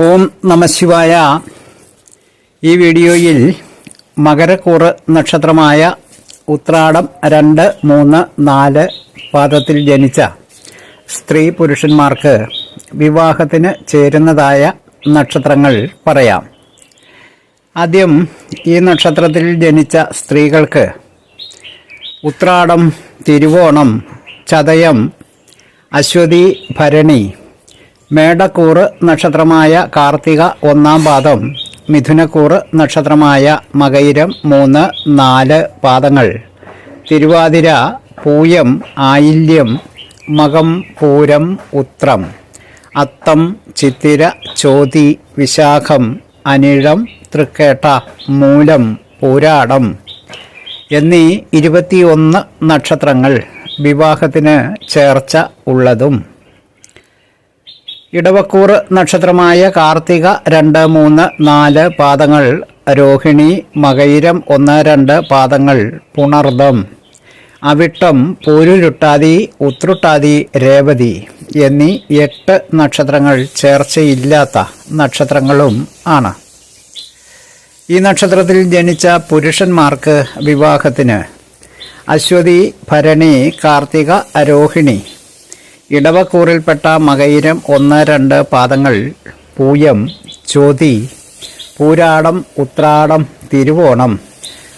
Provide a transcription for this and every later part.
ഓം നമശിവായ ഈ വീഡിയോയിൽ മകരക്കൂറ് നക്ഷത്രമായ ഉത്രാടം രണ്ട് മൂന്ന് നാല് പാദത്തിൽ ജനിച്ച സ്ത്രീ പുരുഷന്മാർക്ക് വിവാഹത്തിന് ചേരുന്നതായ നക്ഷത്രങ്ങൾ പറയാം. ആദ്യം ഈ നക്ഷത്രത്തിൽ ജനിച്ച സ്ത്രീകൾക്ക് ഉത്രാടം തിരുവോണം ചതയം അശ്വതി ഭരണി മേടക്കൂറ് നക്ഷത്രമായ കാർത്തിക ഒന്നാം പാദം മിഥുനക്കൂറ് നക്ഷത്രമായ മകയിരം മൂന്ന് നാല് പാദങ്ങൾ. തിരുവാതിര പൂയം ആയില്യം മകം പൂരം ഉത്രം. അത്തം ചിത്തിര ചോതി വിശാഖം അനിഴം തൃക്കേട്ട മൂലം പൂരാടം എന്നീ ഇരുപത്തിയൊന്ന് നക്ഷത്രങ്ങൾ വിവാഹത്തിന് ചേർച്ച ഉള്ളതും ഇടവക്കൂറ് നക്ഷത്രമായ കാർത്തിക രണ്ട് മൂന്ന് നാല് പാദങ്ങൾ രോഹിണി മകയിരം ഒന്ന് രണ്ട് പാദങ്ങൾ പുണർദം അവിട്ടം പൂരുരുട്ടാതി ഉത്രുട്ടാതി രേവതി എന്നീ എട്ട് നക്ഷത്രങ്ങൾ ചേർച്ചയില്ലാത്ത നക്ഷത്രങ്ങളും ആണ്. ഈ നക്ഷത്രത്തിൽ ജനിച്ച പുരുഷന്മാർക്ക് വിവാഹത്തിന് അശ്വതി ഭരണി കാർത്തിക രോഹിണി ഇടവക്കൂറിൽപ്പെട്ട മകയിരം ഒന്ന് രണ്ട് പാദങ്ങൾ പൂയം ചോതി പൂരാടം ഉത്രാടം തിരുവോണം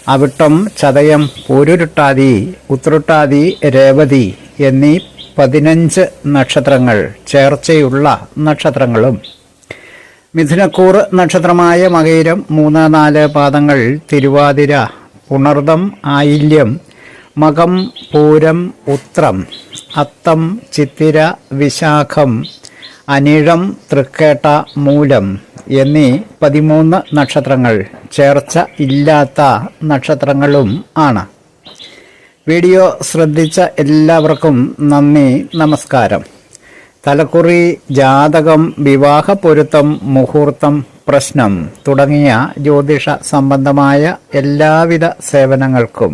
അവിട്ടം ചതയം പൂരുരുട്ടാതി ഉത്രുട്ടാതി രേവതി എന്നീ പതിനഞ്ച് നക്ഷത്രങ്ങൾ ചേർച്ചയുള്ള നക്ഷത്രങ്ങളും. മിഥുനക്കൂർ നക്ഷത്രമായ മകയിരം മൂന്ന് നാല് പാദങ്ങൾ തിരുവാതിര പുണർദം ആയില്യം മകം പൂരം ഉത്രം. അത്തം ചിത്തിര വിശാഖം അനിഴം തൃക്കേട്ട മൂലം എന്നീ പതിമൂന്ന് നക്ഷത്രങ്ങൾ ചേർച്ച ഇല്ലാത്ത നക്ഷത്രങ്ങളും ആണ്. വീഡിയോ ശ്രദ്ധിച്ച എല്ലാവർക്കും നന്ദി നമസ്കാരം. തലക്കുറി ജാതകം വിവാഹ പൊരുത്തം മുഹൂർത്തം പ്രശ്നം തുടങ്ങിയ ജ്യോതിഷ സംബന്ധമായ എല്ലാവിധ സേവനങ്ങൾക്കും